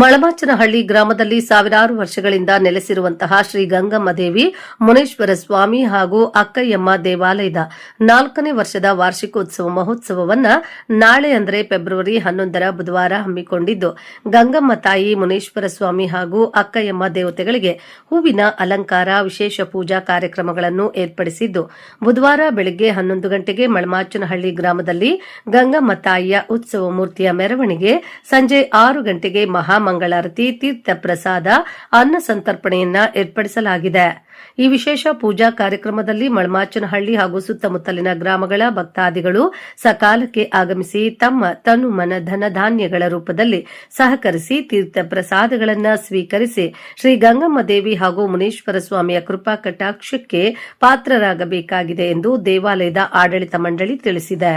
ಮಳಮಾಚನಹಳ್ಳಿ ಗ್ರಾಮದಲ್ಲಿ ಸಾವಿರಾರು ವರ್ಷಗಳಿಂದ ನೆಲೆಸಿರುವಂತಹ ಶ್ರೀ ಗಂಗಮ್ಮ ದೇವಿ ಮುನೇಶ್ವರ ಸ್ವಾಮಿ ಹಾಗೂ ಅಕ್ಕಯ್ಯಮ್ಮ ದೇವಾಲಯದ ನಾಲ್ಕನೇ ವರ್ಷದ ವಾರ್ಷಿಕೋತ್ಸವ ಮಹೋತ್ಸವವನ್ನು ನಾಳೆ ಅಂದರೆ ಫೆಬ್ರವರಿ ಹನ್ನೊಂದರ ಬುಧವಾರ ಹಮ್ಮಿಕೊಂಡಿದ್ದು. ಗಂಗಮ್ಮ ತಾಯಿ, ಮುನೇಶ್ವರ ಸ್ವಾಮಿ ಹಾಗೂ ಅಕ್ಕಯ್ಯಮ್ಮ ದೇವತೆಗಳಿಗೆ ಹೂವಿನ ಅಲಂಕಾರ, ವಿಶೇಷ ಪೂಜಾ ಕಾರ್ಯಕ್ರಮಗಳನ್ನು ಏರ್ಪಡಿಸಿದ್ದು. ಬುಧವಾರ ಬೆಳಗ್ಗೆ ಹನ್ನೊಂದು ಗಂಟೆಗೆ ಮಳಮಾಚನಹಳ್ಳಿ ಗ್ರಾಮದಲ್ಲಿ ಗಂಗಮ್ಮ ತಾಯಿಯ ಉತ್ಸವ ಮೂರ್ತಿಯ ಮೆರವಣಿಗೆ, ಸಂಜೆ ಆರು ಗಂಟೆಗೆ ಮಹಾಮಂಗಳಾರತಿ ತೀರ್ಥ ಪ್ರಸಾದ ಅನ್ನ ಸಂತರ್ಪಣೆಯನ್ನ ಏರ್ಪಡಿಸಲಾಗಿದೆ. ಈ ವಿಶೇಷ ಪೂಜಾ ಕಾರ್ಯಕ್ರಮದಲ್ಲಿ ಮಳಮಾಚನಹಳ್ಳಿ ಹಾಗೂ ಸುತ್ತಮುತ್ತಲಿನ ಗ್ರಾಮಗಳ ಭಕ್ತಾದಿಗಳು ಸಕಾಲಕ್ಕೆ ಆಗಮಿಸಿ ತಮ್ಮ ತನು ಮನ ಧನ ಧಾನ್ಯಗಳ ರೂಪದಲ್ಲಿ ಸಹಕರಿಸಿ ತೀರ್ಥ ಪ್ರಸಾದಗಳನ್ನು ಸ್ವೀಕರಿಸಿ ಶ್ರೀ ಗಂಗಮ್ಮ ದೇವಿ ಹಾಗೂ ಮುನೇಶ್ವರ ಸ್ವಾಮಿಯ ಕೃಪಾ ಕಟಾಕ್ಷಕ್ಕೆ ಪಾತ್ರರಾಗಬೇಕಾಗಿದೆ ಎಂದು ದೇವಾಲಯದ ಆಡಳಿತ ಮಂಡಳಿ ತಿಳಿಸಿದೆ.